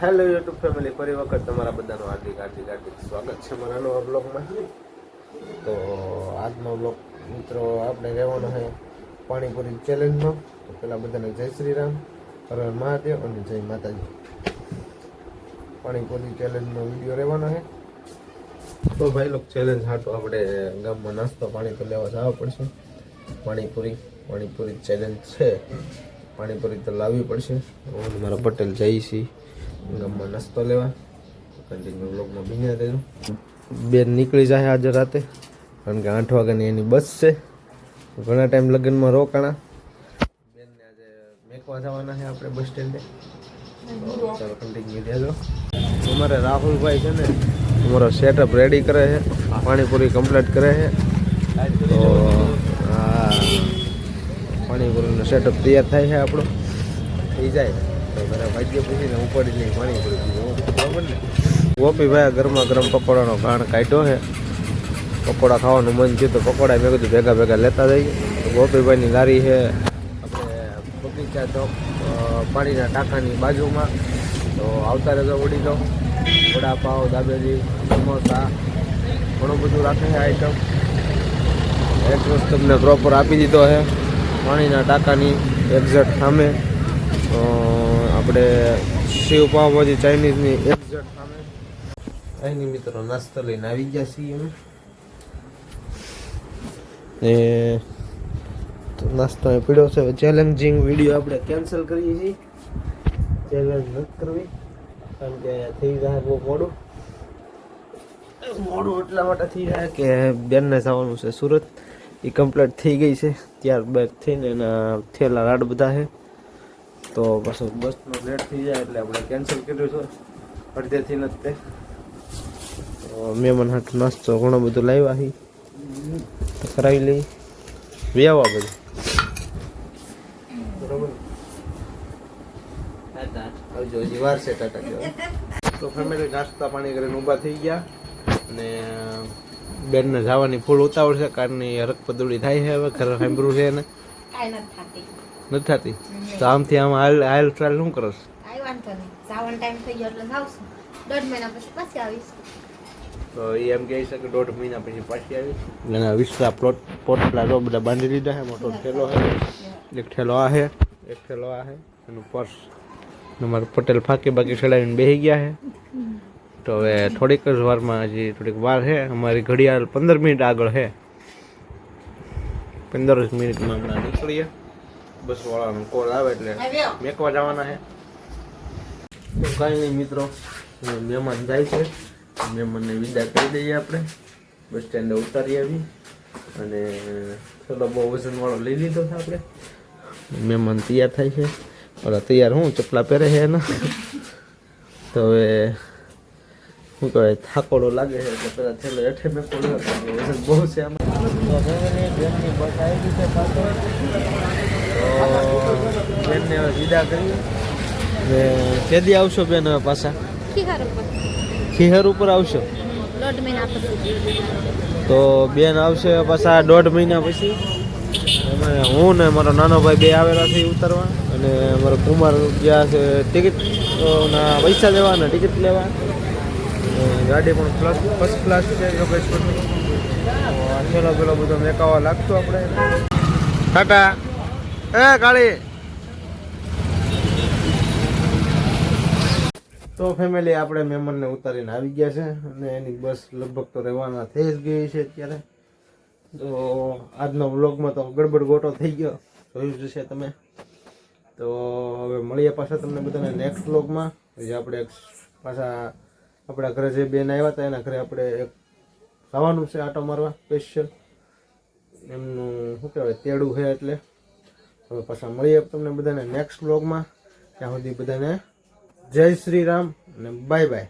Hello YouTube family ફરી વખત તમારા બધાનું હાર્દિક હાર્દિક હાર્દિક સ્વાગત છે મારા નવા બ્લોગમાં તો આજનો બ્લોગ મિત્રો આપણે રહેવાનો છે પાણીપુરી ચેલેન્જમાં તો પેલા બધાને જય શ્રી રામ, હર મહાદેવ અને જય માતાજી. પાણીપુરી ચેલેન્જનો વીડિયો રહેવાનો છે તો ભાઈ લોક ચેલેન્જ હાટો આપણે ગામમાં નાસ્તો પાણી તો લેવા જવા પડશે. પાણીપુરી પાણીપુરી ચેલેન્જ છે. પાણીપુરી તો લાવવી પડશે. મારા પટેલ જઈ છીએ. ગામમાં નાસ્તો લેવા. કન્ટિન્યુ બ્લોગમાં બિના રહેજો બેન નીકળી જાય આજે રાતે. કારણ કે આઠ વાગ્યાની એની બસ છે. ઘણા ટાઈમ લગ્નમાં રોકાણા. બેનને આજે મેકવા જવાના છે આપણે બસ સ્ટેન્ડે. ચાલો કન્ટિન્યુ રહેજો અમારે રાહુલભાઈ છે ને, અમારો સેટઅપ રેડી કરે છે. પાણીપુરી કમ્પ્લીટ કરે છે. તો આ પાણીપુરીનો સેટઅપ તૈયાર થાય છે આપણો. થઈ જાય. તો મારા ભાગ્ય પૂછીને ઉપાડી લઈ પાણીપુરી પીવું બરાબર ને ગરમા ગરમ પકોડાનો કાણ કાઢ્યો છે. પકોડા ખાવાનું મન થયું તો પકોડા મેં કીધું ભેગા ભેગા લેતા જઈએ. ગોપીભાઈની લારી છે, આપણે બગીચા ચોક પાણીના ટાંકાની બાજુમાં. તો આવતા રહેજો ઉડી જાઓ વડાપાવ, દાબેલી, સમોસા, ઘણું બધું રાખે છે આઈટમ એડ્રેસ તમને પ્રોપર આપી દીધો છે, પાણીના ટાંકાની એક્ઝેક્ટ સામે. આપણે શિવ પાવભાજી ચાઇનીઝની એક્ઝેક્ટ સામે. અહીંની મિત્રો નાસ્તો લઈને આવી ગયા છીએ અમે. તો નાસ્તો પીડ્યો છે. ચેલેન્જિંગ વીડિયો આપણે કેન્સલ કરીએ છીએ. ચેલેન્જ નથી કરવી. કારણ કે થઈ જાય બહુ મોડું. મોડું એટલા માટે થઈ જાય કે બેનને જવાનું છે સુરત. એ કમ્પ્લીટ થઈ ગઈ છે. ત્યારબાદ થઈને એના થેલા રાડ બધા છે. તો બસ બસનો લેટ થઈ જાય એટલે આપણે કેન્સલ કર્યું છે. અડધેથી નથી તે મહેમાન હાથ નાસ્તો ઘણો બધું લાવ્યા હી. તો કરાવી લઈ વ્યાવા બધું. બરોબર? આવજો, હજી વાર છે ટાટા તો ફેમિલી નાસ્તા પાણી કરીને ઊભા થઈ ગયા અને બેનને જવાની ફૂલ ઉતાવળ છે. કારની હરક પદુડી થાય છે હવે, ઘર સાંભળ્યું છે એને. કાંઈ નથી થતી. નથી થતી? તો આમથી આમ હાલ હાલ ટ્રાયલ શું કરસ કાંઈ વાંધો નહીં. સાવન ટાઈમ થઈ ગયો એટલે જાઉં દોઢ મહિના પછી પાછી આવીશ. તો એ એમ કહી શકે દોઢ મહિના પછી પાછી આવીશ. એના વિસરા પ્લોટ પોટલા તો બધા બાંધી લીધા છે. મોટો ઠેલો છે. એક ઠેલો આ છે એક ઠેલો આ છે. એનું પર્સ ને મારું પટેલ ફાંકી બાકી ચડાવીને બેસી ગયા છે. તો હવે થોડીક જ વારમાં હજી થોડીક વાર છે. અમારી ઘડિયાળ પંદર મિનિટ આગળ છે. પંદર મિનિટમાં હમણાં નીકળીએ. બસ વાળાનો કોલ આવે એટલે મેકવા જવાના છે. તો કાંઈ નહીં મિત્રો મહેમાન જાય છે. મહેમાનને વિદા કરી દઈએ આપણે. બસ સ્ટેન્ડે ઉતારી આવી. અને થોડો બહુ વજનવાળો લઈ લીધો છે આપણે. મહેમાન તૈયાર થાય છે. ઓલા તૈયાર હું ચપલા પહેરે છે એના. તો હવે શું કહેવાય થાકોડો લાગે છે એટલે પેલા થેલો હેઠે મેં પડ્યો વજન બહુ છે આમાં. તો બેનની હવે વિદા કરીએ ને કેદી આવશો બેન હવે પાછા ખીહર ઉપર આવશો? તો બેન આવશે પાછા દોઢ મહિના પછી. એમાં હું ને મારો નાનો ભાઈ બે આવેલા છે ઉતરવા. અને મારો કુમાર ગયા છે ટિકિટ ના, પૈસા લેવા અને ટિકિટ લેવા. ગાડી પણ પ્લસ ફર્સ્ટ ક્લાસ છે યોગેશ્વરની છેલ્લો પેલો બધો મેકાવા લાગતો આપણે. ટાટા. એ કાળી તો ફેમિલી આપણે મહેમાનને ઉતારીને આવી ગયા છે અને એની બસ લગભગ તો રહેવાના થઈ જ ગઈ છે અત્યારે. તો આજના વ્લોગમાં તો ગડબડ ગોટો થઈ ગયો. જોયું જશે તમે. તો હવે મળીએ પાછા તમને બધાને નેક્સ્ટ વ્લોગમાં. જે આપણે પાછા આપણા ઘરે જે બેન આવ્યા હતા, એના ઘરે આપણે એક ખાવાનું છે આટો મારવા સ્પેશિયલ એમનું, શું કહેવાય, તેડું છે એટલે. હવે પાછા મળીએ તમને બધાને નેક્સ્ટ બ્લોગમાં ત્યાં સુધી બધાને જય શ્રી રામ અને બાય બાય